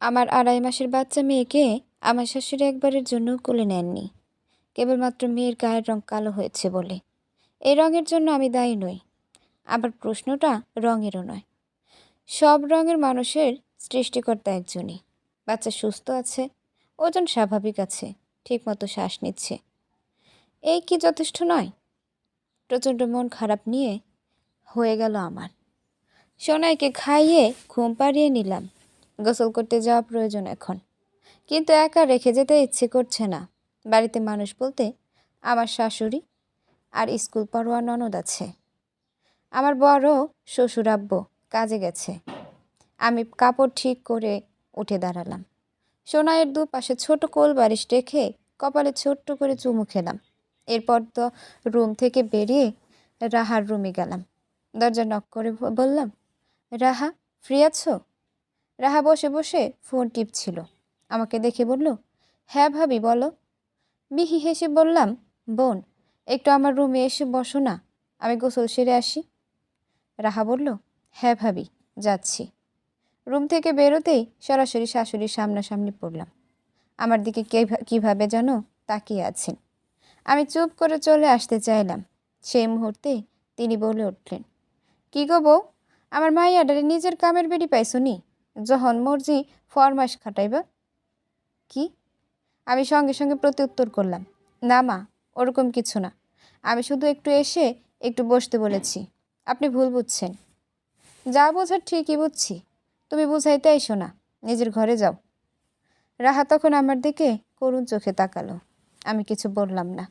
আমার আড়াই মাসের বাচ্চা মেয়েকে আমার শাশুড়ি একবারের জন্য কোলে নেননি। কেবলমাত্র মেয়ের গায়ের রং কালো হয়েছে বলে। এই রঙের জন্য আমি দায়ী নই। আবার প্রশ্নটা রঙেরও নয়। সব রঙের মানুষের সৃষ্টিকর্তা একজনই। বাচ্চা সুস্থ আছে, ওজন স্বাভাবিক আছে, ঠিকমতো শ্বাস নিচ্ছে। এই কি যথেষ্ট নয়? প্রচণ্ড মন খারাপ নিয়ে হয়ে গেল আমার। সোনাইকে খাইয়ে ঘুম পাড়িয়ে নিলাম। গোসল করতে যাওয়া প্রয়োজন এখন। কিন্তু একা রেখে যেতে ইচ্ছে করছে না। বাড়িতে মানুষ বলতে আমার শাশুড়ি আর স্কুল পড়ুয়া ননদ আছে। আমার বড় শ্বশুর আব্বু কাজে গেছে। আমি কাপড় ঠিক করে উঠে দাঁড়ালাম। সোনাইয়ের দুপাশে ছোট কোল বালিশ রেখে কপালে ছোট্ট করে চুমু খেলাম। এরপর তো রুম থেকে বেরিয়ে রাহার রুমে গেলাম। দরজা নক করে বললাম, রাহা, ফ্রি আছো? রাহা বসে বসে ফোন টিপছিল। আমাকে দেখে বলল হ্যাঁ ভাবি, বলো। মিহি হেসে বললাম, বোন, একটু আমার রুমে এসে বসো না, আমি গোসল সেরে আসি। রাহা বলল হ্যাঁ ভাবি, যাচ্ছি। রুম থেকে বেরোতেই সরাসরি শাশুড়ির সামনাসামনি পড়লাম। আমার দিকে কে কীভাবে যেন তাকিয়ে আছেন। আমি চুপ করে চলে আসতে চাইলাম। সেই মুহূর্তে তিনি বলে উঠলেন, কি গো বউ, আমার মাইয়াডারে নিজের কামের বেড়ি পাইছো নি? যখন মর্জি ফরমাস খাটাইবা। কি? আমি সঙ্গে সঙ্গে প্রত্যুত্তর করলাম, না মা, ওরকম কিছু না। আমি শুধু একটু এসে একটু বসতে বলেছি। আপনি ভুল বুঝছেন। যা বোঝার ঠিকই বুঝছি। তুমি বুঝাইতে আইসো না, নিজের ঘরে যাও। রাহা তখন আমার দিকে করুণ চোখে তাকালো। আমি কিছু বললাম না।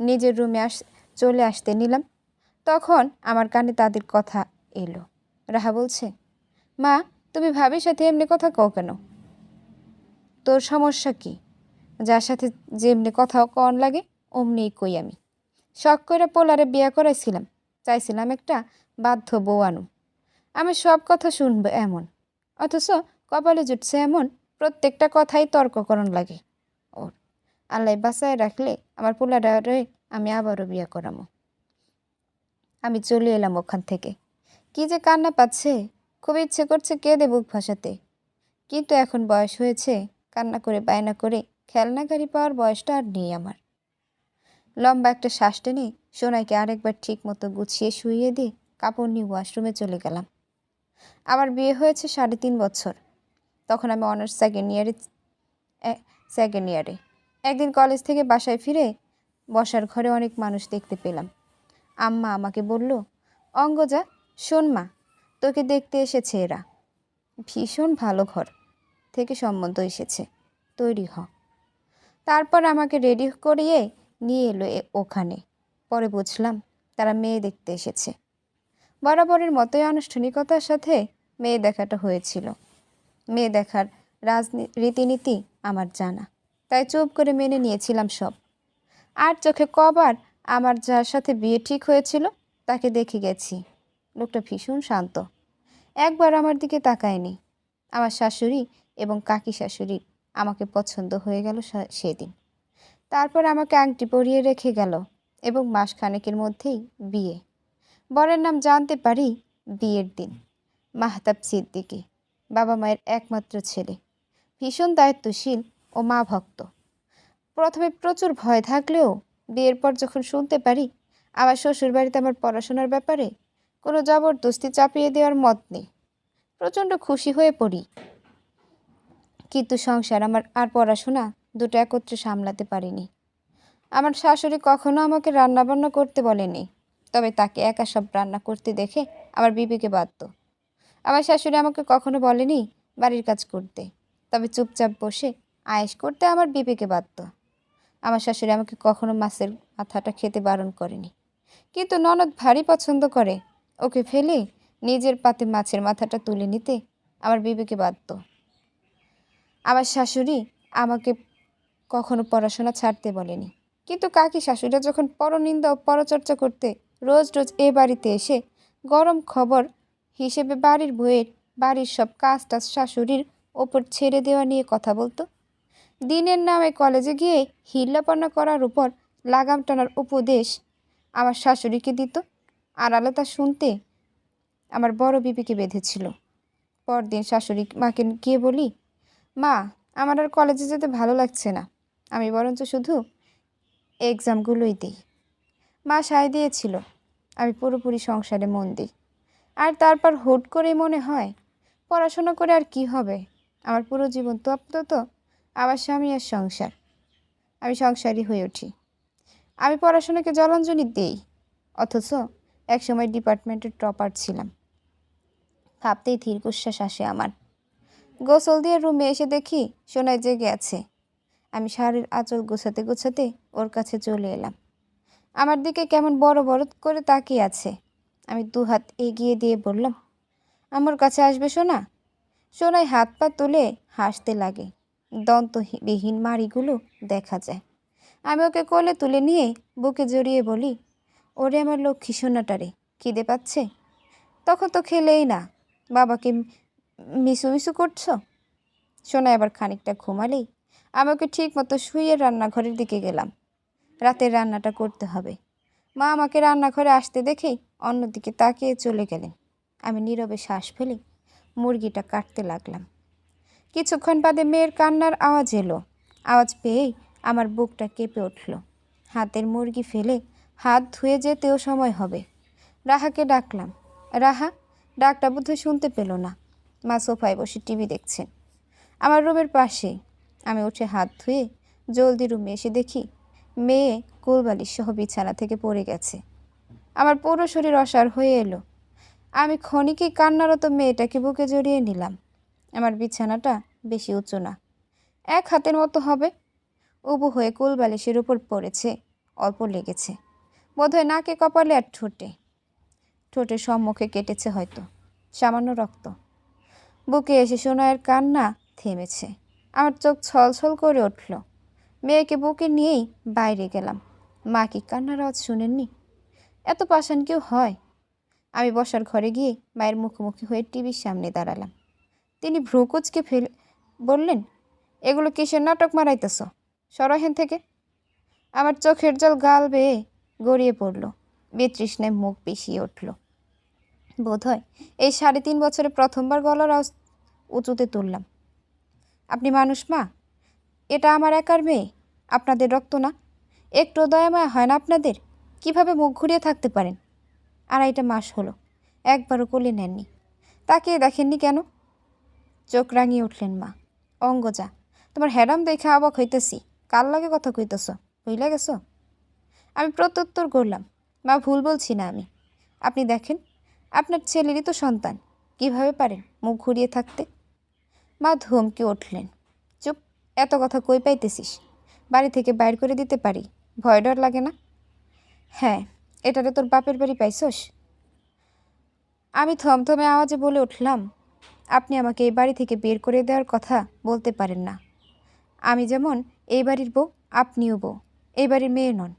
নিজের রুমে আস, চলে আসতে নিলাম। তখন আমার কানে তাদের কথা এলো। রাহা বলছে, মা তুমি ভাবির সাথে এমনি কথা কও কেন? তোর সমস্যা কি? যার সাথে যেমনি কথা কন লাগে, অমনিই কই আমি। শখ করে পোলারে বিয়া করাইছিলাম, চাইছিলাম একটা বাধ্য বউ আনু আমি সব কথা শুনব এমন, অথচ কপালে জুটছে এমন প্রত্যেকটা কথাই তর্ককরণ লাগে। ওর আল্লাহ বাসায় রাখলে আমার পোলারে আমি আবারও বিয়া করামো। আমি চলে এলাম ওখান থেকে। কি যে কান্না পাচ্ছে খুব ইচ্ছে করছে কেঁদে বুক ভাসাতে। কিন্তু এখন বয়স হয়েছে, কান্না করে বায়না করে খেলনা গাড়ি পাওয়ার বয়সটা আর নেই আমার। লম্বা একটা শ্বাস টেনে সোনাইকে আরেকবার ঠিক মতো গুছিয়ে শুইয়ে দিয়ে কাপড় নিয়ে ওয়াশরুমে চলে গেলাম। আমার বিয়ে হয়েছে সাড়ে তিন বছর। তখন আমি অনার্স সেকেন্ড ইয়ারে সেকেন্ড ইয়ারে একদিন কলেজ থেকে বাসায় ফিরে বসার ঘরে অনেক মানুষ দেখতে পেলাম। আম্মা আমাকে বলল, অঙ্গজা, শোন মা তোকে দেখতে এসেছে এরা। ভীষণ ভালো ঘর থেকে সম্বন্ধ এসেছে। তৈরি হ। তারপর আমাকে রেডি করিয়ে নিয়ে এলো ওখানে। পরে বুঝলাম তারা মেয়ে দেখতে এসেছে। বরাবরের মতোই আনুষ্ঠানিকতার সাথে মেয়ে দেখাটা হয়েছিল। মেয়ে দেখার রাজনী, রীতিনীতি আমার জানা। তাই চুপ করে মেনে নিয়েছিলাম সব। আর চোখে কবার আমার যার সাথে বিয়ে ঠিক হয়েছিল তাকে দেখে গেছি। লোকটা ভীষণ শান্ত। একবার আমার দিকে তাকায়নি। আমার শাশুড়ি এবং কাকি শাশুড়ি আমাকে পছন্দ হয়ে গেল সেদিন। তারপর আমাকে আংটি পরিয়ে রেখে গেল এবং মাসখানেকের মধ্যেই বিয়ে। বরের নাম জানতে পারি বিয়ের দিন। মাহতাব সিদ্দিকী, বাবা মায়ের একমাত্র ছেলে। ভীষণ দায়িত্বশীল ও মা ভক্ত। প্রথমে প্রচুর ভয় থাকলেও বিয়ের পর যখন শুনতে পারি আমার শ্বশুর বাড়িতে আমার পড়াশোনার ব্যাপারে কোনো জবরদস্তি চাপিয়ে দেওয়ার মত নেই। প্রচণ্ড খুশি হয়ে পড়ি। কিন্তু সংসার আমার আর পড়াশোনা দুটো একত্রে সামলাতে পারিনি। আমার শাশুড়ি কখনো আমাকে রান্নাবান্না করতে বলেনি, তবে তাকে একা সব রান্না করতে দেখে আমার বিবেকে বাধ্য। আমার শাশুড়ি আমাকে কখনো বলেনি বাড়ির কাজ করতে, তবে চুপচাপ বসে আয়েস করতে আমার বিবেকে বাধ্য। আমার শাশুড়ি আমাকে কখনো মাছের মাথাটা খেতে বারণ করেনি, কিন্তু ননদ ভারী পছন্দ করে ওকে ফেলে নিজের পাতে মাছের মাথাটা তুলে নিতে আমার বিবেকে বাধ্য। আমার শাশুড়ি আমাকে কখনো পড়াশোনা ছাড়তে বলেনি। কিন্তু কাকি শাশুড়িরা যখন পরনিন্দা ও পরচর্চা করতে রোজ রোজ এ বাড়িতে এসে গরম খবর হিসেবে বাড়ির বইয়ের বাড়ির সব কাজ টাজ শাশুড়ির ওপর ছেড়ে দেওয়া নিয়ে কথা বলতো। দিনের নামে কলেজে গিয়ে হিল্লাপনা করার উপর লাগাম টানার উপদেশ আমার শাশুড়িকে দিত। আড়ালে তা শুনতে আমার বড় বিপিকে বেঁধেছিল। পরদিন শাশুড়ি মাকে গিয়ে বলি, মা, আমার আর কলেজে যেতে ভালো লাগছে না। আমি বরঞ্চ শুধু এক্সামগুলোই দিই। মা সায় দিয়েছিল, আমি পুরোপুরি সংসারে মন দিই। আর তারপর হুট করেই মনে হয়, পড়াশোনা করে আর কি হবে? আমার পুরো জীবন তো আপাতত আমার স্বামী আর সংসার। আমি সংসারই হয়ে উঠি। আমি পড়াশোনাকে জলাঞ্জলি দিই, অথচ একসময় ডিপার্টমেন্টের টপার ছিলাম। ভাবতেই ধীরকুশ্বাস আসে আমার। গোসল দিয়ে রুমে এসে দেখি সোনায় জেগে আছে। আমি শাড়ির আঁচল গোছাতে গোছাতে ওর কাছে চলে এলাম। আমার দিকে কেমন বড় বড় করে তাকিয়ে আছে। আমি দু হাত এগিয়ে দিয়ে বললাম, আমার কাছে আসবে সোনা? সোনায় হাত পা তুলে হাসতে লাগে। দন্তবিহীন মাড়িগুলো দেখা যায়। আমি ওকে কোলে তুলে নিয়ে বুকে জড়িয়ে বলি ওরে আমার লক্ষ্মী সোনাটারে খিদে পাচ্ছে? তখন তো খেলেই না। বাবাকে মিসু মিসু করছ? সোনা আবার খানিকটা ঘুমালেই আমাকে ঠিক মতো শুয়ে রান্নাঘরের দিকে গেলাম। রাতের রান্নাটা করতে হবে। মা আমাকে রান্নাঘরে আসতে দেখেই অন্যদিকে তাকিয়ে চলে গেলেন। আমি নীরবে শ্বাস ফেলে মুরগিটা কাটতে লাগলাম। কিছুক্ষণ বাদে মেয়ের কান্নার আওয়াজ এলো। আওয়াজ পেয়েই আমার বুকটা কেঁপে উঠল। হাতের মুরগি ফেলে হাত ধুয়ে যেতেও সময় হবে। রাহাকে ডাকলাম। রাহা, ডাকটা বোধহয় শুনতে পেল না। মা সোফায় বসে টিভি দেখছেন। আমার রুমের পাশে। আমি উঠে হাত ধুয়ে জলদি রুমে এসে দেখি, মেয়ে কোলবালিশ সহ বিছানা থেকে পড়ে গেছে। আমার পুরো শরীর অসার হয়ে এলো। আমি ক্ষণিকেই কান্নারত মেয়েটাকে বুকে জড়িয়ে নিলাম। আমার বিছানাটা বেশি উঁচু না। এক হাতের মতো হবে। উবু হয়ে কোলবালিশের উপর পড়েছে, অল্প লেগেছে। বোধহয় নাকে কপালে আর ঠোঁটে। ঠোঁটের সম্মুখে কেটেছে হয়তো, সামান্য রক্ত। বুকে এসে সোনায়ের কান্না থেমেছে। আমার চোখ ছলছল করে উঠল। মেয়েকে বুকে নিয়েই বাইরে গেলাম। মা কি কান্নার আওয়াজ শুনেননি? এত পাষাণ কেউ হয়? আমি বসার ঘরে গিয়ে মায়ের মুখোমুখি হয়ে টিভির সামনে দাঁড়ালাম। তিনি ভ্রুকুচকে ফেলে বললেন, এগুলো কিসের নাটক মারাইতেছ? সরহেন থেকে। আমার চোখের জল গাল বেয়ে গড়িয়ে পড়ল। বেতৃষ্ণায় মুখ পিছিয়ে উঠল। বোধহয় এই সাড়ে তিন বছরে প্রথমবার গলার উঁচুতে তুললাম। আপনি মানুষ মা? এটা আমার একার মেয়ে। আপনাদের রক্ত না? একটু দয়াময় হয় না আপনাদের? কীভাবে মুখ ঘুরিয়ে থাকতে পারেন? আড়াইটা মাস হলো। একবারও কোলে নেননি। তাকিয়ে দেখেননি কেন? চোখ রাঙিয়ে উঠলেন মা। অঙ্গজা, তোমার হ্যাডাম দেখে অবাক হইতেছি। কার লাগে কথা কইতেছ? বুঝলে গেছ? আমি প্রত্যুত্তর করলাম, মা, ভুল বলছি না আমি। আপনি দেখেন, আপনার ছেলেরই তো সন্তান, কীভাবে পারেন মুখ ঘুরিয়ে থাকতে? মা ধমকে উঠলেন, চুপ, এত কথা কই পাইতেছিস? বাড়ি থেকে বাইর করে দিতে পারি, ভয় ডর লাগে না? হ্যাঁ এটারে তোর বাপের বাড়ি পাইছস? আমি থমথমে আওয়াজে বলে উঠলাম, আপনি আমাকে এই বাড়ি থেকে বের করে দেওয়ার কথা বলতে পারেন না। আমি যেমন এই বাড়ির বউ, আপনিও বউ, এই বাড়ির মেয়ে নন।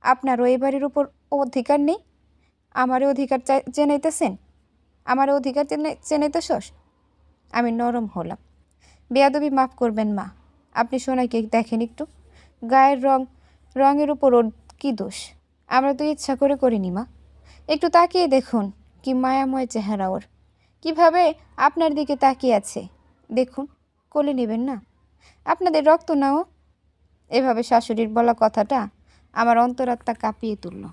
আপনারও এই বাড়ির উপর অধিকার নেই? আমারও অধিকার চেনাইতেছেন? আমারও অধিকার চেনে চেনাইতেছস? আমি নরম হলাম। বেয়াদবি মাফ করবেন, মা। আপনি সোনাইকে দেখেন একটু। গায়ের রং রঙের উপর ওর কী দোষ? আমরা তো ইচ্ছা করে করিনি, মা। একটু তাকিয়ে দেখুন, কি মায়াময় চেহারা ওর। কীভাবে আপনার দিকে তাকিয়ে আছে? দেখুন, কোলে নেবেন না? আপনাদের রক্ত নাও। এভাবে শাশুড়ির বলা কথাটা আমার অন্তরাত্মা কাঁপিয়ে তুলল।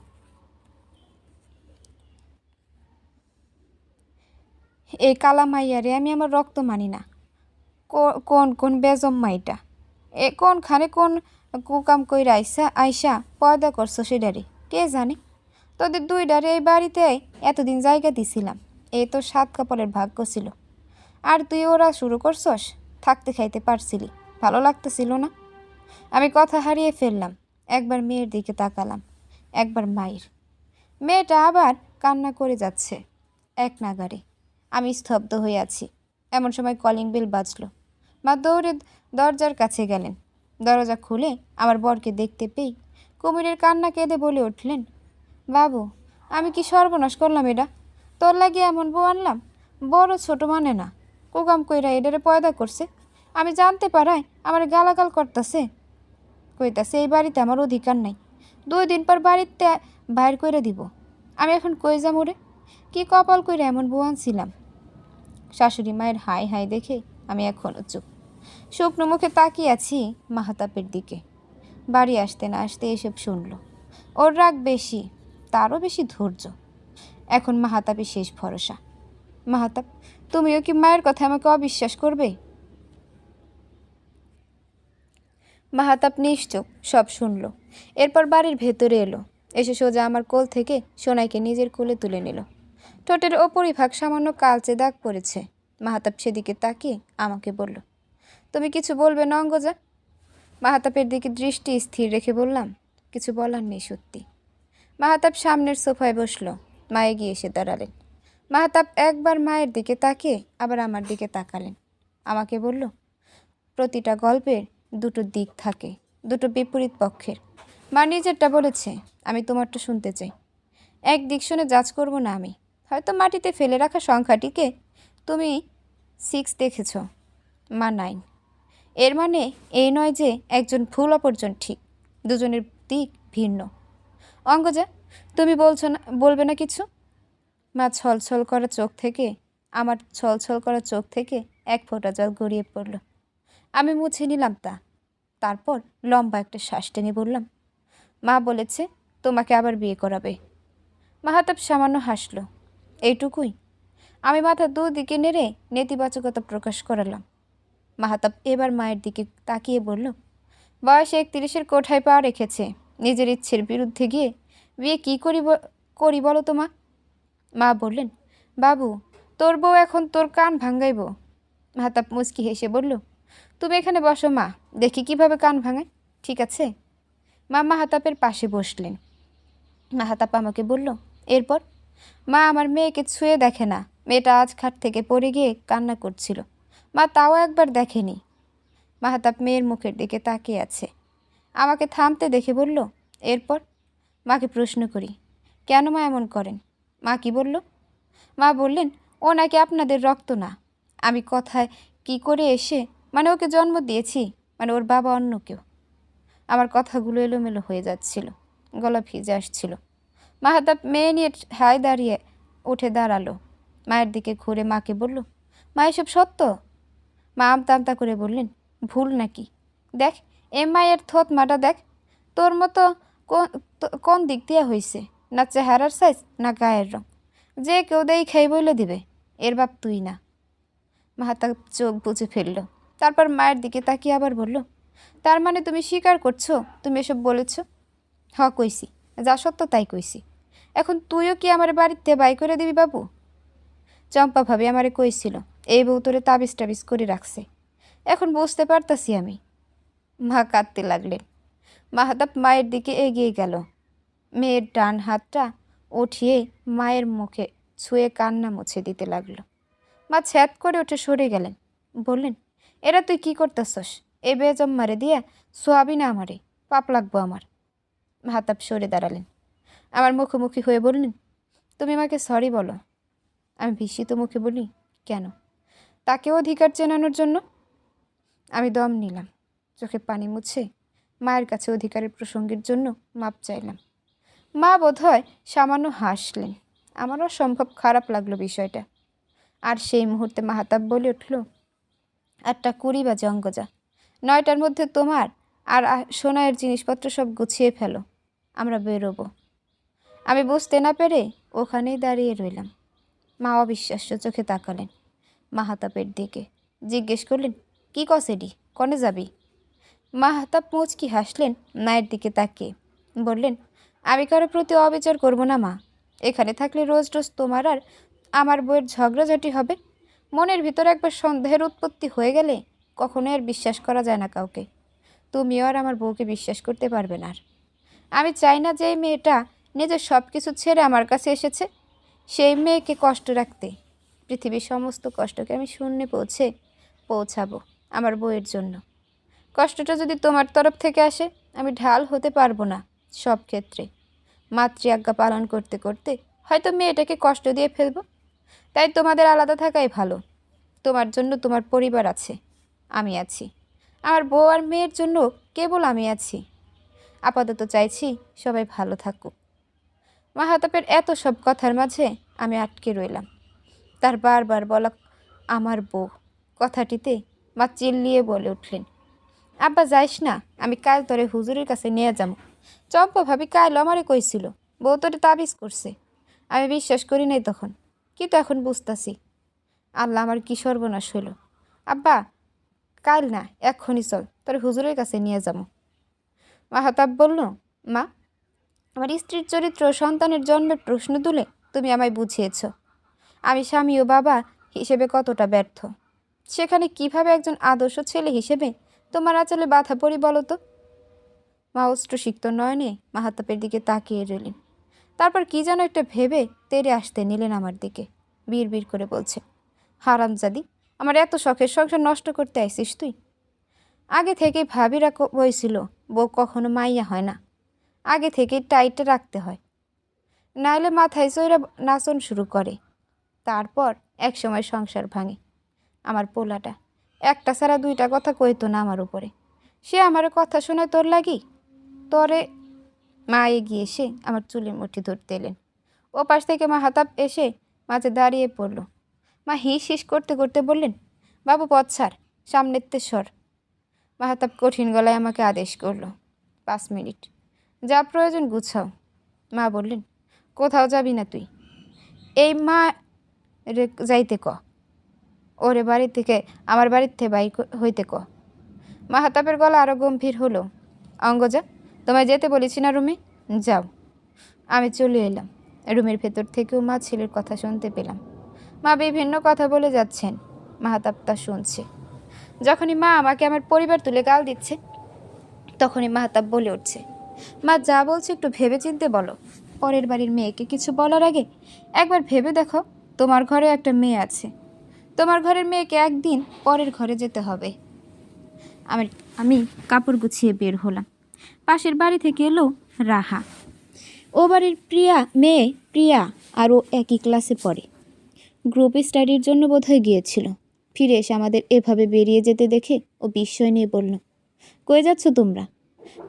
এই কালা মাইয়ারে আমি আমার রক্ত মানি না। কোন কোন বেজম মাইটা? এ কোনখানে কোন কুকাম কইরা আইসা আইসা পয়দা করছ সেডারে কে জানে? তোদের দুই ডারে এই বাড়িতে এতদিন জায়গা দিছিলাম। এই তো সাত কাপড়ের ভাগ্য ছিল। আর তুই ওরা শুরু করছস? থাকতে খাইতে পারছিলি। ভালো লাগতেছিল না? আমি কথা হারিয়ে ফেললাম। একবার মেয়ের দিকে তাকালাম, একবার মায়ের। মেয়েটা আবার কান্না করে যাচ্ছে এক নাগারে আমি স্তব্ধ হয়ে আছি। এমন সময় কলিং বেল বাজলো। মা দৌড়ে দরজার কাছে গেলেন। দরজা খুলে আমার বরকে দেখতে পেয়ে কুমিরের কান্না কেঁদে বলে উঠলেন, বাবু, আমি কি সর্বনাশ করলাম এটা? তোর লাগিয়ে এমন বউ আনলাম? বড় ছোট মানে না। কোকাম কইরা এডারে পয়দা করছে। আমি জানতে পারাই আমার গালাগাল করতেছে। কইতাছে, এই বাড়িতে আমার অধিকার নাই। দুই দিন পর বাড়িতে বাইর করে দিব। আমি এখন কই যাম ওরে কি কপাল কইরা এমন বউ আনছিলাম? শাশুড়ি মায়ের হাই হাই দেখে আমি এখনও চুপ। শুকনো মুখে তাকিয়ে আছি মাহাতাপের দিকে। বাড়ি আসতে না আসতে এসব শুনল। ওর রাগ বেশি, তারও বেশি ধৈর্য। এখন মাহাতাপই শেষ ভরসা। মাহাতাপ তুমিও কি মায়ের কথা আমাকে অবিশ্বাস করবে? মাহাতাপ নিশ্চুপ, সব শুনল। এরপর বাড়ির ভেতরে এলো। এসে সোজা আমার কোল থেকে সোনাইকে নিজের কোলে তুলে নিল। ঠোঁটের ওপরিভাগ সামান্য কালচে দাগ পড়েছে। মাহাতাপ সেদিকে তাকিয়ে আমাকে বলল, তুমি কিছু বলবে না অঙ্গজা? মাহাতাপের দিকে দৃষ্টি স্থির রেখে বললাম, কিছু বলার নেই সত্যি। মাহাতাপ সামনের সোফায় বসল। মায়ে গিয়ে এসে দাঁড়ালেন। মাহাতাপ একবার মায়ের দিকে তাকিয়ে আবার আমার দিকে তাকালেন। আমাকে বলল, প্রতিটা গল্পের দুটো দিক থাকে, দুটো বিপরীত পক্ষের। মা নিজেরটা বলেছে, আমি তোমারটা শুনতে চাই। এক দিক শুনে জাজ করব না আমি। হয়তো মাটিতে ফেলে রাখা সংখ্যাটিকে তুমি সিক্স দেখেছ, মা নাইন এর মানে এই নয় যে একজন ভুল অপরজন ঠিক, দুজনের দিক ভিন্ন। অঙ্গজা, তুমি বলছো না, বলবে না কিছু? মা ছলছল করা চোখ থেকে, আমার ছলছল করা চোখ থেকে এক ফোঁটা জল গড়িয়ে পড়ল। আমি মুছে নিলাম তা। তারপর লম্বা একটা শ্বাস টেনে বললাম, মা বলেছে তোমাকে আবার বিয়ে করাবে। মাহাতাব সামান্য হাসলো, এইটুকুই। আমি মাথা দুদিকে নেড়ে নেতিবাচকতা প্রকাশ করালাম। মাহাতাব এবার মায়ের দিকে তাকিয়ে বলল, বয়স একত্রিশের কোঠায় পা রেখেছে। নিজের ইচ্ছের বিরুদ্ধে গিয়ে বিয়ে কী করি করি বলো তো মা? মা বললেন, বাবু, তোর বউ এখন তোর কান ভাঙ্গাইব। মাহাতাব মুচকি হেসে বলল তুমি এখানে বসো, মা। দেখি কীভাবে কান ভাঙায় ঠিক আছে? মা মাহাতাপের পাশে বসলেন। মাহাতাপ আমাকে বলল, এরপর? মা আমার মেয়েকে ছুঁয়ে দেখে না। মেয়েটা আজ খাট থেকে পড়ে গিয়ে কান্না করছিল। মা তাও একবার দেখেনি। মাহাতাপ মেয়ের মুখের দিকে তাকিয়ে আছে। আমাকে থামতে দেখে বলল, এরপর? মাকে প্রশ্ন করি, কেন মা এমন করেন? মা কি বলল, মা বললেন, ও নাকি আপনাদের রক্ত না। আমি কথায় কি করে এসে মানে ওকে জন্ম দিয়েছি মানে ওর বাবা অন্য কেউ। আমার কথাগুলো এলোমেলো হয়ে যাচ্ছিল, গলা ভিজে আসছিল। মাহাতাব মেয়ে নিয়ে হায় দাঁড়িয়ে উঠে দাঁড়াল। মায়ের দিকে ঘুরে মাকে বলল, মা, এসব সত্য? মা আমতা আমতা করে বললেন, ভুল নাকি? দেখ এ মায়ের থত মাটা দেখ, তোর মতো কোন দিক দিয়ে হয়েছে না চেহারার সাইজ না গায়ের রং। যে কেউ দেই খাই বলে দিবে, এর বাপ তুই না। মাহাতাব চোখ বুঝে ফেলল। তারপর মায়ের দিকে তাকিয়ে আবার বলল, তার মানে তুমি স্বীকার করছ? তুমি এসব বলেছ? হ, কইছি। যা সত্য তাই কইছি। এখন তুইও কি আমার বাড়িতে বাই করে দিবি বাবু? চম্পা ভাবি আমারে কইছিল, এই বউ তোরে তাবিজ টাবিজ করে রাখছে। এখন বুঝতে পারতাছি আমি। মা কাঁদতে লাগলেন। মাহাতাব মায়ের দিকে এগিয়ে গেল। মেয়ের ডান হাতটা উঠিয়ে মায়ের মুখে ছুঁয়ে কান্না মুছে দিতে লাগল। মা ছ্যাত করে উঠে সরে গেলেন। বললেন এরা তুই কি করতেছস? এ বেজম মারে দিয়া সোয়াবি না আমারে, পাপ লাগবো আমার। মাহাতাব সরে দাঁড়ালেন। আমার মুখোমুখি হয়ে বললেন, তুমি আমাকে সরি বলো। আমি ভীষিত মুখে বলি, কেন? তাকেও অধিকার চেনানোর জন্য? আমি দম নিলাম। চোখে পানি মুছে মায়ের কাছে অধিকারের প্রসঙ্গের জন্য মাপ চাইলাম। মা বোধহয় সামান্য হাসলেন। আমারও সম্ভব খারাপ লাগল বিষয়টা। আর সেই মুহূর্তে মাহাতাব বলে উঠল আটটা কুড়ি বাজে অঙ্গজা নয়টার মধ্যে তোমার আর সোনায়ের জিনিসপত্র সব গুছিয়ে ফেলো। আমরা বেরোবো। আমি বুঝতে না পেরে ওখানেই দাঁড়িয়ে রইলাম। মা অবিশ্বাস্য চোখে তাকালেন মাহাতাপের দিকে। জিজ্ঞেস করলেন, কি কসেডি কনে যাবি? মাহাতাপ মুচকি হাসলেন, মায়ের দিকে তাকিয়ে। বললেন, আমি কারও প্রতি অবিচার করব না মা। এখানে থাকলে রোজ রোজ তোমার আর আমার বইয়ের ঝগড়াঝাটি হবে মনের ভিতরে একবার সন্দেহের উৎপত্তি হয়ে গেলে কখনোই আর বিশ্বাস করা যায় না কাউকে। তুমিও আর আমার বউকে বিশ্বাস করতে পারবে না আর। আমি চাই না যে এই মেয়েটা নিজের সব কিছু ছেড়ে আমার কাছে এসেছে। সেই মেয়েকে কষ্ট রাখতে, পৃথিবীর সমস্ত কষ্টকে আমি শূন্যে পৌঁছে পৌঁছাবো আমার বউয়ের জন্য। কষ্টটা যদি তোমার তরফ থেকে আসে, আমি ঢাল হতে পারব না সব ক্ষেত্রে। মাতৃ আজ্ঞা পালন করতে করতে হয়তো মেয়েটাকে কষ্ট দিয়ে ফেলব। তাই তোমাদের আলাদা থাকাই ভালো। তোমার জন্য তোমার পরিবার আছে, আমি আছি। আমার বউ আর মেয়ের জন্য কেবল আমি আছি। আপাতত চাইছি সবাই ভালো থাকুক। মাহাতাপের এত সব কথার মাঝে আমি আটকে রইলাম। তার বারবার বলা আমার বউ। কথাটিতে মা চিল্লিয়ে বলে উঠলেন, আব্বা যাইস না, আমি কাল তোরে হুজুরের কাছে নিয়ে যাব। চম্পা ভাবি কাল আমারে কইছিল, বউ তোরে তাবিজ করছে। আমি বিশ্বাস করি নাই তখন। কিন্তু এখন বুঝতাছি? আল্লাহ আমার কি সর্বনাশ হলো আব্বা, কাল না, এক্ষুনি চল, তোর হুজুরের কাছে নিয়ে যাব। মাহাতাব বলল, মা, আমার স্ত্রীর চরিত্র সন্তানের জন্মের প্রশ্ন তুলে তুমি আমায় বুঝিয়েছ। আমি স্বামী ও বাবা হিসেবে কতটা ব্যর্থ? সেখানে কীভাবে একজন আদর্শ ছেলে হিসেবে তোমার আচলে বাধা পড়ি বলো তো? মা অস্ত্রসিক্ত নয়নে মাহাতাপের দিকে তাকিয়ে রইলেন। তারপর কি যেন একটা ভেবে তেরে আসতে নিলেন আমার দিকে। বীর বীর করে বলছে, হারামজাদি, আমার এত শখের সংসার নষ্ট করতে আইসিস তুই? আগে থেকেই ভাবিরা বইছিল বউ কখনো মাইয়া হয় না। আগে থেকেই টাইটে রাখতে হয়। নাইলে মাথায় চৈরা নাচন শুরু করে। তারপর এক সময় সংসার ভাঙে। আমার পোলাটা, একটা ছাড়া দুইটা কথা কইতো না আমার উপরে। সে আমার কথা শুনে তোর লাগি? তরে মা এগিয়ে এসে আমার চুলের মুঠি ধরতে এলেন। ও পাশ থেকে মা হাতাপ এসে মাঝে দাঁড়িয়ে পড়ল। মা হিস হিস করতে করতে বললেন, বাবু, পথ ছাড়, সামনের তে সর। মাহাতাব কঠিন গলায় আমাকে আদেশ করল, পাঁচ মিনিট, যা প্রয়োজন গুছাও। মা বললেন, কোথাও যাবি না তুই। এই মা রে যাইতে ক। ওরে বাড়ি থেকে, আমার বাড়ির থেকে বাই হইতে ক। মাহাতাবের গলা আরও গম্ভীর হলো। অঙ্গজা তোমায় যেতে বলেছি না, রুমে? যাও। আমি চলে এলাম। রুমের ভেতর থেকেও মা ছেলের কথা শুনতে পেলাম। মা বিভিন্ন কথা বলে যাচ্ছেন। মাহাতাব তা শুনছে। যখনই মা আমাকে আমার পরিবার তুলে গাল দিচ্ছে, তখনই মাহাতাব বলে উঠছে, মা, যা বলছে একটু ভেবে চিনতে বলো। পরের বাড়ির মেয়েকে কিছু বলার আগে একবার ভেবে দেখো, তোমার ঘরে একটা মেয়ে আছে। তোমার ঘরের মেয়েকে একদিন পরের ঘরে যেতে হবে। আমি আমি কাপড় গুছিয়ে বের হলাম। পাশের বাড়ি থেকে এলো রাহা। ও বাড়ির প্রিয়া, মেয়ে, প্রিয়া আর ও একই ক্লাসে পড়ে। গ্রুপ স্টাডির জন্য বোধহয় গিয়েছিল। ফিরে এসে আমাদের এভাবে বেরিয়ে যেতে দেখে ও বিস্ময় নিয়ে বলল কয়ে যাচ্ছ তোমরা?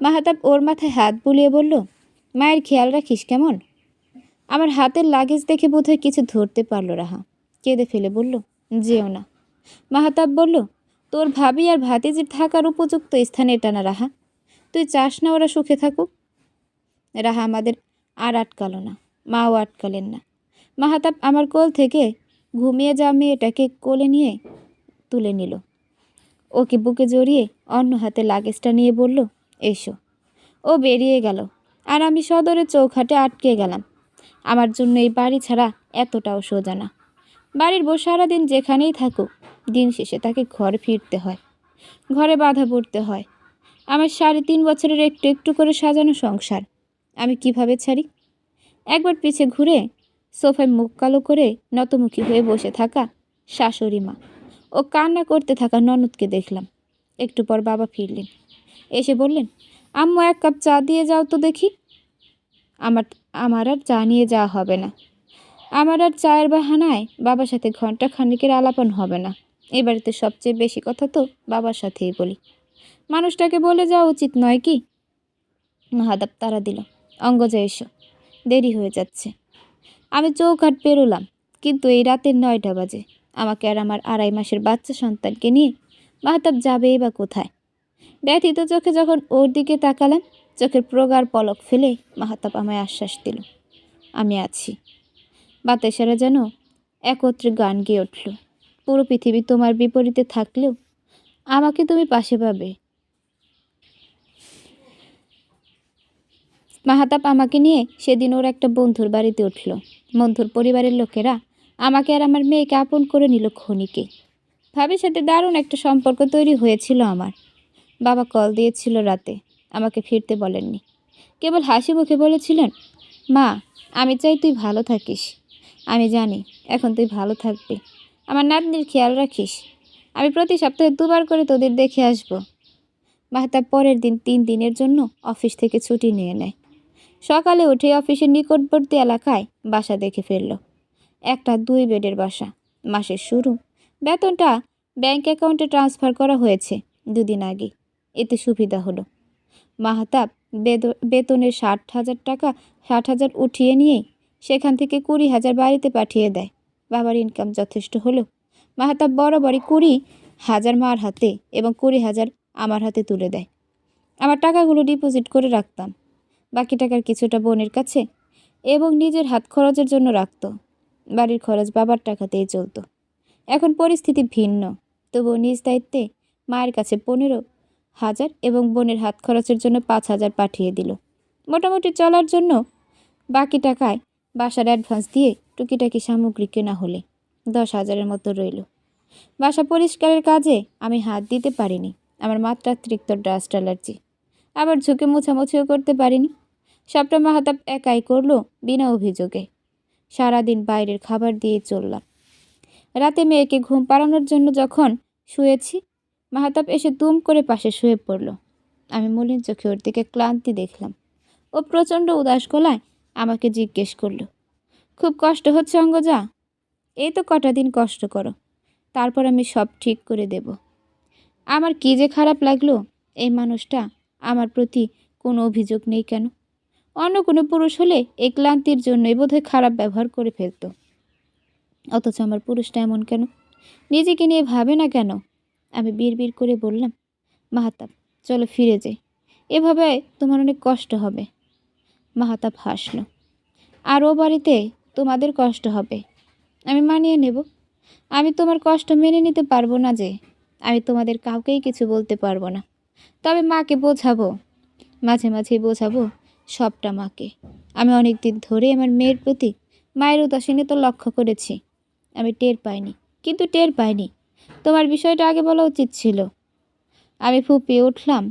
মাহাতাব ওর মাথায় হাত বুলিয়ে বলল, মায়ের খেয়াল রাখিস কেমন? আমার হাতের লাগেজ দেখে বোধহয় কিছু ধরতে পারল রাহা। কেঁদে ফেলে বলল, যেও না। মাহাতাব বলল, তোর ভাবি আর ভাতিজির থাকার উপযুক্ত স্থানে এটা না রাহা? তুই চাস না ওরা সুখে থাকুক? রাহা আমাদের আর আটকালো না, মাও আটকালেন না। মাহাতাব আমার কোল থেকে ঘুমিয়ে যাওয়া মেয়েটাকে কোলে নিয়ে তুলে নিল। ওকে বুকে জড়িয়ে অন্য হাতে লাগেজটা নিয়ে বলল, এসো। ও বেরিয়ে গেল আর আমি সদরে চৌখাটে আটকে গেলাম। আমার জন্য এই বাড়ি ছাড়া এতটাও সোজা না। বাড়ির বউ সারাদিন যেখানেই থাকুক, দিন শেষে তাকে ঘর ফিরতে হয়। ঘরে বাধা পড়তে হয়। আমার সাড়ে তিন বছরের একটু একটু করে সাজানো সংসার। আমি কীভাবে ছাড়ি? একবার পিছে ঘুরে সোফায় মুখ কালো করে নতমুখী হয়ে বসে থাকা শাশুড়ি মা ও কান্না করতে থাকা ননদকে দেখলাম। একটু পর বাবা ফিরলেন। এসে বললেন, আম্মু, এক কাপ চা দিয়ে যাও তো দেখি। আমার আমার আর চা নিয়ে যাওয়া হবে না। আমার আর চায়ের বাহানায় বাবার সাথে ঘণ্টা খানিকের আলাপন হবে না। এ বাড়িতে সবচেয়ে বেশি কথা তো বাবার সাথেই বলি। মানুষটাকে বলে যাওয়া উচিত নয় কি? মাহাদাব তারা দিল। অঙ্গজা এসো। দেরি হয়ে যাচ্ছে। আমি চৌকাট পেরোলাম, কিন্তু এই রাতের নয়টা বাজে। আমাকে আর আমার আড়াই মাসের বাচ্চা সন্তানকে নিয়ে মাহাতাব যাবেই বা কোথায়? ব্যথিত চোখে যখন ওর দিকে তাকালাম, চোখের প্রগাঢ় পলক ফেলে মাহাতাব আমায় আশ্বাস দিল, আমি আছি। বাতাসেরা যেন একত্রে গান গেয়ে উঠল, পুরো পৃথিবী তোমার বিপরীতে থাকলেও আমাকে তুমি পাশে পাবে। মাহাতাব আমাকে নিয়ে সেদিন ওর একটা বন্ধুর বাড়িতে উঠল। বন্ধুর পরিবারের লোকেরা আমাকে আর আমার মেয়েকে আপন করে নিল খনিকে। ভাবির সাথে দারুণ একটা সম্পর্ক তৈরি হয়েছিল আমার। বাবা কল দিয়েছিল রাতে, আমাকে ফিরতে বলেননি। কেবল হাসি মুখে বলেছিলেন, মা, আমি চাই তুই ভালো থাকিস। আমি জানি, এখন তুই ভালো থাকবি। আমার নাতনির খেয়াল রাখিস। আমি প্রতি সপ্তাহে দুবার করে তোদের দেখে আসব। মাহতাব পরের দিন তিন দিনের জন্য অফিস থেকে ছুটি নিয়ে নেয়। সকালে উঠে অফিসের নিকটবর্তী এলাকায় বাসা দেখে ফেলল একটা দুই বেডের বাসা। মাসের শুরু। বেতনটা ব্যাংক অ্যাকাউন্টে ট্রান্সফার করা হয়েছে দুদিন আগে। এতে সুবিধা হলো। মাহতাব বেতনের ষাট হাজার টাকা ষাট হাজার উঠিয়ে নিয়েই সেখান থেকে কুড়ি হাজার বাড়িতে পাঠিয়ে দেয়। বাবার ইনকাম যথেষ্ট হলো। মাহতাব বরাবরই কুড়ি হাজার মার হাতে এবং কুড়ি হাজার আমার হাতে তুলে দেয়। আমার টাকাগুলো ডিপোজিট করে রাখতাম। বাকি টাকার কিছুটা বোনের কাছে এবং নিজের হাত খরচের জন্য রাখত। বাড়ির খরচ বাবার টাকাতেই চলতো। এখন পরিস্থিতি ভিন্ন। তবুও নিজ দায়িত্বে মায়ের কাছে পনেরো হাজার এবং বোনের হাত খরচের জন্য পাঁচ হাজার পাঠিয়ে দিল। মোটামুটি চলার জন্য বাকি টাকায় বাসার অ্যাডভান্স দিয়ে টুকিটাকি সামগ্রী কেনা হলে দশ হাজারের মতো রইল। বাসা পরিষ্কারের কাজে আমি হাত দিতে পারিনি। আমার মাত্রাতিরিক্ত ডাস্ট অ্যালার্জি। আবার ঝুঁকে মোছামুছিও করতে পারিনি। সবটা মাহাতাব একাই করল বিনা অভিযোগে। সারাদিন বাইরের খাবার দিয়ে চললাম। রাতে মেয়েকে ঘুম পাড়ানোর জন্য যখন শুয়েছি, মাহাতাব এসে তুম করে পাশে শুয়ে পড়ল। আমি মলিন চোখে ওর দিকে ক্লান্তি দেখলাম। ও প্রচণ্ড উদাস গলায় আমাকে জিজ্ঞেস করল, খুব কষ্ট হচ্ছে অঙ্গজা? এই তো কটা দিন কষ্ট করো, তারপর আমি সব ঠিক করে দেব। আমার কী যে খারাপ লাগল, এই মানুষটা আমার প্রতি কোনো অভিযোগ নেই কেন? অন্য কোনো পুরুষ হলে এই ক্লান্তির জন্যই বোধহয় খারাপ ব্যবহার করে ফেলতো। অথচ আমার পুরুষটা এমন কেন? নিজেকে নিয়ে ভাবে না কেন? আমি বিড় করে বললাম, মাহাতাব, চলো ফিরে যাই। এভাবে তোমার অনেক কষ্ট হবে। মাহাতাব হাসলো, আর ও বাড়িতে তোমাদের কষ্ট হবে। আমি মানিয়ে নেব। আমি তোমার কষ্ট মেনে নিতে পারব না যে, আমি তোমাদের কাউকেই কিছু বলতে পারব না। তবে মাকে বোঝাবো। মাঝে মাঝেই বোঝাবো সবটা মাকে। আমি অনেক দিন ধরে আমার মেয়ের প্রতি মায়ের উদাসীনতা লক্ষ্য করেছি। আমি টের পাইনি, কিন্তু টের পাইনি। তোমার বিষয়টা আগে বলা উচিত ছিল। আমি ফুপিয়ে উঠলাম,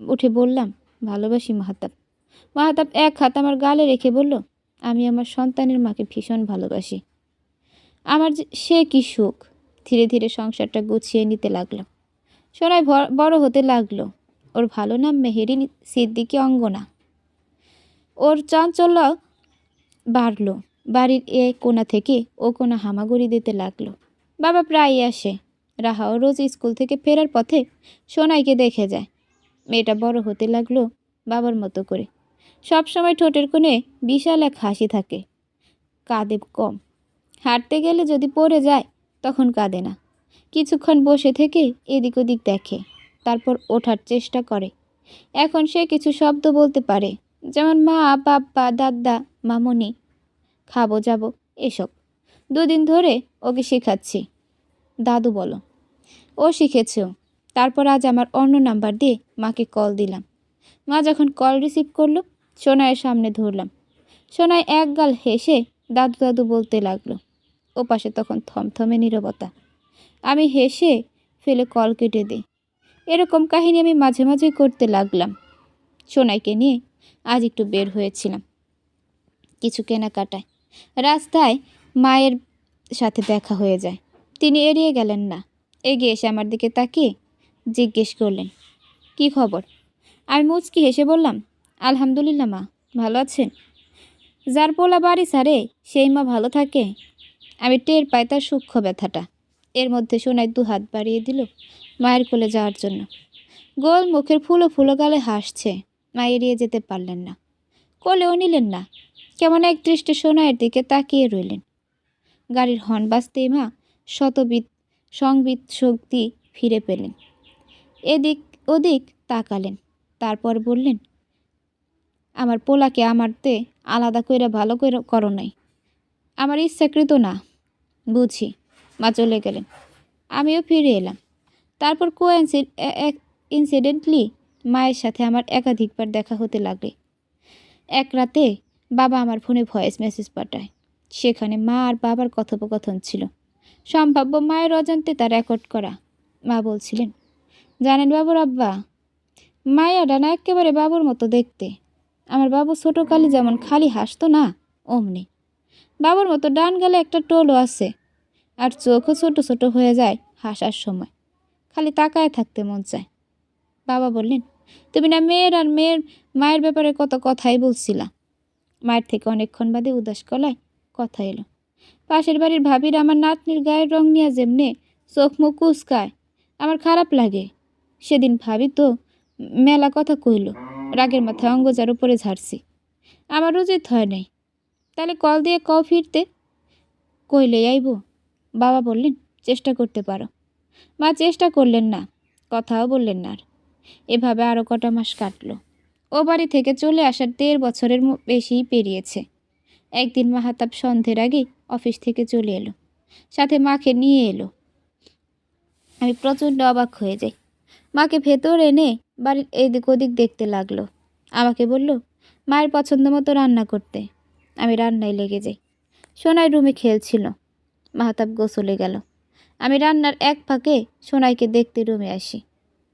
উঠে বললাম, ভালোবাসি মাহাতাব। মাহাতাব এক হাত আমার গালে রেখে বলল, আমি আমার সন্তানের মাকে ভীষণ ভালোবাসি। আমার সে কি সুখ? ধীরে ধীরে সংসারটা গুছিয়ে নিতে লাগলাম ভর- বড় হতে লাগল। ওর ভালো নাম মেহেরিন সিদ্দিকি অঙ্গনা। ওর চাঞ্চল্য বাড়লো। বাড়ির এ কোণা থেকে ও কোণা হামাগুড়ি দিতে লাগল। বাবা প্রায়ই আসে। রাহাও রোজ স্কুল থেকে ফেরার পথে সোনাইকে দেখে যায়। মেয়েটা বড় হতে লাগল বাবার মতো করে। সব সময় ঠোঁটের কোণে বিশাল এক হাসি থাকে। কাঁদে কম। হাঁটতে গেলে যদি পড়ে যায়, তখন কাঁদে না। কিছুক্ষণ বসে থেকে এদিক ওদিক দেখে, তারপর ওঠার চেষ্টা করে। এখন সে কিছু শব্দ বলতে পারে, যেমন মা, বাপ্পা, দাদা, মামনি। খাব, যাব, এসব। দুদিন ধরে ওকে শেখাচ্ছি। দাদু বলো, ও শিখেছেও তারপর আজ আমার অন্য নাম্বার দিয়ে মাকে কল দিলাম। মা যখন কল রিসিভ করল সোনাইয়ের সামনে ধরলাম। সোনায় এক গাল হেসে দাদু দাদু বলতে লাগল। ও পাশে তখন থমথমে নীরবতা। আমি হেসে ফেলে কল কেটে দিই। এরকম কাহিনী আমি মাঝে মাঝে করতে লাগলাম। সোনাইকে নিয়ে আজ একটু বের হয়েছিলাম। কিছু কেনাকাটায়। রাস্তায় মায়ের সাথে দেখা হয়ে যায়। তিনি এড়িয়ে গেলেন না। এগিয়ে এসে আমার দিকে তাকিয়ে জিজ্ঞেস করলেন, কি খবর? আমি মুচকি হেসে বললাম, আলহামদুলিল্লাহ মা, ভালো আছেন? যার পোলা বাড়ি সারে, সেই মা ভালো থাকে। আমি টের পাই তার সূক্ষ্ম ব্যথাটা। এর মধ্যে সোনাই দু হাত বাড়িয়ে দিল মায়ের কোলে যাওয়ার জন্য। গোল মুখের ফুলো ফুলো গালে হাসছে। মা এড়িয়ে যেতে পারলেন না। কোলেও নিলেন না। কেমন এক দৃষ্টি সোনাইয়ের দিকে তাকিয়ে রইলেন। গাড়ির হর্ন বাজতেই মা শতবিদ সংবিত শক্তি ফিরে পেলেন। এদিক ওদিক তাকালেন। তারপর বললেন, আমার পোলাকে আমারতে আলাদা কইরা ভালো করে করো নাই। আমার ইচ্ছাকৃত না। বুঝি মা চলে গেলেন। আমিও ফিরে এলাম। তারপর কো ইনসিডেন্টলি মায়ের সাথে আমার একাধিকবার দেখা হতে লাগে এক রাতে বাবা আমার ফোনে ভয়েস মেসেজ পাঠায়। সেখানে মা আর বাবার কথোপকথন ছিল। সম্ভাব্য মায়ের অজান্তে তা রেকর্ড করা। মা বলছিলেন, জানেন বাবুর আব্বা, মায়াটা না একেবারে বাবুর মতো দেখতে। আমার বাবু ছোটোকালে যেমন খালি হাসতো না, অমনি। বাবুর মতো ডান গেলে একটা টোলও আছে। আর চোখও ছোট ছোট হয়ে যায় হাসার সময়। খালি তাকায় থাকতে মন চায়। বাবা বললেন, তুমি না মেয়ের আর মেয়ের, মায়ের ব্যাপারে কত কথাই বলছিলা? মায়ের থেকে অনেকক্ষণ বাদে উদাস গলায় কথা এলো। পাশের বাড়ির ভাবির আমার নাতনির গায়ের রং নিয়ে যেমনে চোখ মুখ কুচকায়, আমার খারাপ লাগে। সেদিন ভাবি তো মেলা কথা কইল, রাগের মাথায় অঙ্গজার উপরে ঝাড়ছি। আমার উচিত হয় নাই, তাহলে কল দিয়ে কও ফিরতে? কইলে আইব। বাবা বললেন, চেষ্টা করতে পারো। মা, চেষ্টা করলেন না। কথাও বললেন না আর। এভাবে আরও কটা মাস কাটলো। ও বাড়ি থেকে চলে আসার দেড় বছরের বেশিই পেরিয়েছে। একদিন মাহাতাব সন্ধ্যের আগে অফিস থেকে চলে এলো। সাথে মাকে নিয়ে এলো। আমি প্রচণ্ড অবাক হয়ে যাই। মাকে ভেতর এনে বাড়ির এদিক ওদিক দেখতে লাগল। আমাকে বলল, মায়ের পছন্দ মতো রান্না করতে। আমি রান্নায় লেগে যাই। সোনাই রুমে খেলছিল। মাহাতাব গোসলে গেল। আমি রান্নার এক ফাঁকে সোনাইকে দেখতে রুমে আসি।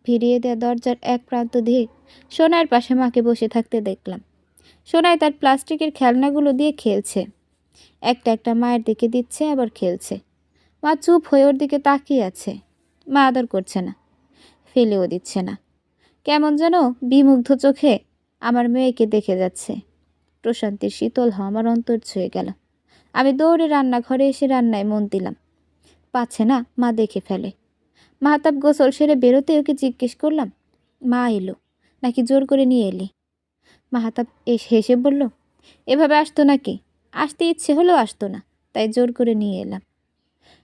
ফিরিয়ে দেওয়া দরজার এক প্রান্ত দিয়ে সোনাইয়ের পাশে মাকে বসে থাকতে দেখলাম। সোনাই তার প্লাস্টিকের খেলনাগুলো দিয়ে খেলছে। একটা একটা মায়ের দিকে দিচ্ছে, আবার খেলছে। মা চুপ হয়ে ওর দিকে তাকিয়ে আছে। মা আদর করছে না, ফেলেও দিচ্ছে না। কেমন যেন বিমুগ্ধ চোখে আমার মেয়েকে দেখে যাচ্ছে। প্রশান্তির শীতল হাওয়া আমার অন্তর ছুঁয়ে গেল। আমি দৌড়ে রান্নাঘরে এসে রান্নায় মন দিলাম। পাচ্ছে না, মা দেখে ফেলে। মাহাতাব গোসল সেরে বেরোতে ওকে জিজ্ঞেস করলাম, মা এলো, নাকি জোর করে নিয়ে এলি? মাহাতাব এসে হেসে বলল, এভাবে আসতো নাকি? আসতে ইচ্ছে হলেও আসতো না, তাই জোর করে নিয়ে এলাম।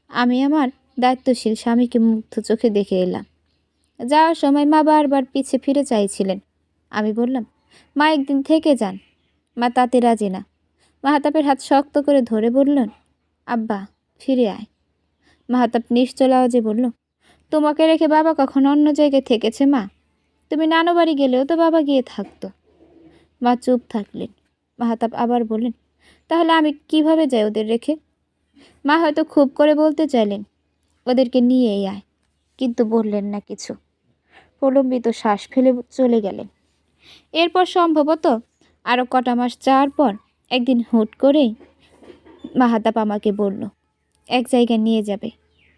আমি আমার দায়িত্বশীল স্বামীকে মুগ্ধ চোখে দেখে এলাম। যাওয়ার সময় মা বারবার পিছে ফিরে চাইছিলেন। আমি বললাম, মা একদিন থেকে যান, মা তাতে রাজি না। মাহাতাবের হাত শক্ত করে ধরে বললেন আব্বা, ফিরে আয়। মাহাতাপ নিশ্চল আওয়াজে বলল, তোমাকে রেখে বাবা কখন অন্য জায়গায় থেকেছে, মা? তুমি নানু বাড়ি গেলেও তো বাবা গিয়ে থাকতো। মা চুপ থাকলেন। মাহাতাপ আবার বললেন, তাহলে আমি কীভাবে যাই ওদের রেখে? মা হয়তো খুব করে বলতে চাইলেন, ওদেরকে নিয়েই আয়। কিন্তু বললেন না কিছু। প্রলম্বিত শ্বাস ফেলে চলে গেলেন। এরপর সম্ভবত আরও কটা মাস যাওয়ার পর একদিন হুট করেই মাহাতাপ আমাকে বলল, এক জায়গায় নিয়ে যাবে,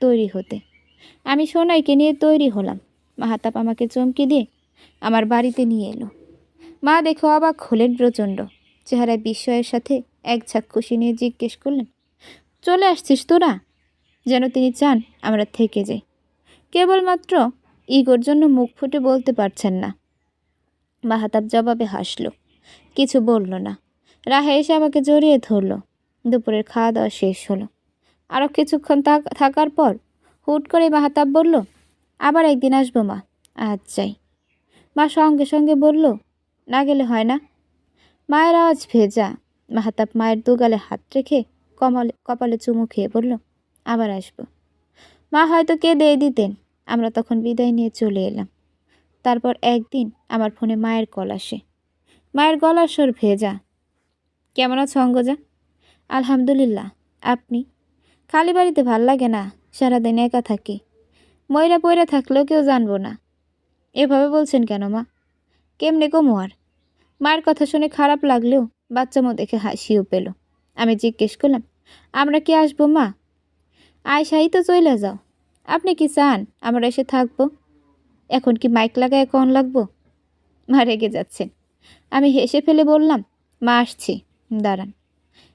তৈরি হতে। আমি সোনাইকে নিয়ে তৈরি হলাম। মাহাতাপ আমাকে চমকে দিয়ে আমার বাড়িতে নিয়ে এলো। মা দেখে অবাক হলেন প্রচণ্ড। চেহারায় বিস্ময়ের সাথে এক ঝাঁক খুশি নিয়ে জিজ্ঞেস করলেন, চলে আসছিস তোরা? যেন তিনি চান আমরা থেকে যাই। কেবলমাত্র ইগোর জন্য মুখ ফুটে বলতে পারছেন না। মাহাতাব জবাবে হাসলো, কিছু বলল না। রাহে এসে আমাকে জড়িয়ে ধরলো। দুপুরের খাওয়া দাওয়া শেষ হলো। আরও কিছুক্ষণ থাক- থাকার পর হুট করে মাহাতাব বলল, আবার একদিন আসব মা, আজ মা সঙ্গে সঙ্গে বলল, না গেলে হয় না। মায়ের আওয়াজ ভেজা। মাহাতাব মায়ের দুগালে হাত রেখে কমলে, কপালে চুমু খেয়ে বলল, আবার আসব। মা হয়তো কেঁদে দিতেন। আমরা তখন বিদায় নিয়ে চলে এলাম। তারপর একদিন আমার ফোনে মায়ের কল আসে। মায়ের গলার স্বর ভেজা। কেমন আছো অঙ্গজা? আলহামদুলিল্লাহ। আপনি? খালি বাড়িতে ভালো লাগে না? সারাদিন একা থাকি। ময়রা পয়রা থাকলেও কেউ জানব না। এভাবে বলছেন কেন মা? কেমনে কমো আর? মায়ের কথা শুনে খারাপ লাগলেও বাচ্চা মো দেখে হাসিও পেল। আমি জিজ্ঞেস করলাম, আমরা কি আসব মা? আয়সাই তো চলে যাও। আপনি কি চান আমরা এসে থাকব? এখন কি মাইক লাগায় কন লাগবো? মা রেগে যাচ্ছেন। আমি হেসে ফেলে বললাম, মা, আসছি। দাঁড়ান।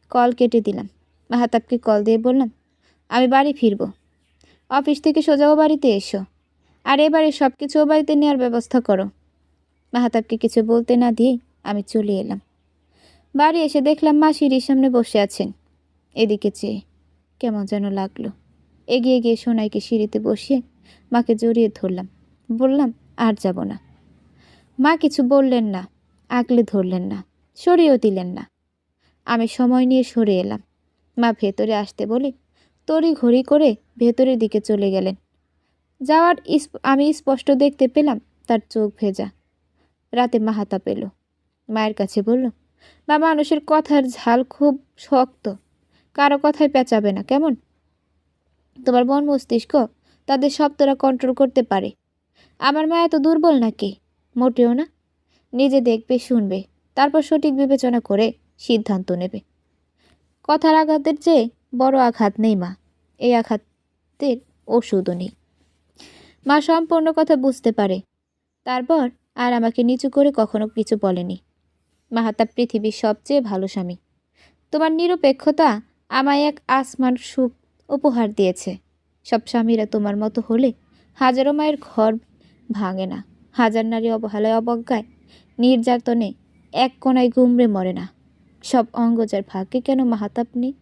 কল কেটে দিলাম। মাহাতাবকে কল দিয়ে বললাম আমি বাড়ি ফিরবো। অফিস থেকে সোজাও বাড়িতে এসো। আর এবারে সব কিছু ও বাড়িতে নেওয়ার ব্যবস্থা করো। মাহাতাবকে কিছু বলতে না দিয়ে আমি চলে এলাম। বাড়ি এসে দেখলাম মা সিঁড়ির সামনে বসে আছেন। এদিকে চেয়ে কেমন যেন লাগল। এগিয়ে গিয়ে সোনাইকে সিঁড়িতে বসিয়ে মাকে জড়িয়ে ধরলাম। বললাম, আর যাব না। মা কিছু বললেন না, আগলে ধরলেন না, সরিয়েও দিলেন না। আমি সময় নিয়ে সরে এলাম। মা ভেতরে আসতে বলি তড়ি ঘড়ি করে ভেতরের দিকে চলে গেলেন। যাওয়ার আমি স্পষ্ট দেখতে পেলাম তার চোখ ভেজা। রাতে মাহাতা পেল। মায়ের কাছে বলল, মা, মানুষের কথার ঝাল খুব শক্ত। কারও কথায় পেঁচাবে না, কেমন? তোমার মন মস্তিষ্ক তাদের শব্দরা কন্ট্রোল করতে পারে। আমার মা এত দুর্বল নাকি? মোটেও না। নিজে দেখবে, শুনবে। তারপর সঠিক বিবেচনা করে সিদ্ধান্ত নেবে। কথার আঘাতের চেয়ে বড় আঘাত নেই, মা। এই আঘাতের ওষুধও নেই। মা সম্পূর্ণ কথা বুঝতে পারে। তারপর আর আমাকে নিচু করে কখনো কিছু বলেনি। মাহাতা পৃথিবীর সবচেয়ে ভালো স্বামী। তোমার নিরপেক্ষতা আমায় এক আসমান সুখ উপহার দিয়েছে। সব স্বামীরা তোমার মতো হলে হাজারো মায়ের ঘর ভাঙে না। হাজার নারী অবহেলায়, অবজ্ঞায়, নির্যাতনে এক কোনায় গুমড়ে মরে না। সব অঙ্গজার ভাগ্যে কেন মাহাতাপ নেই?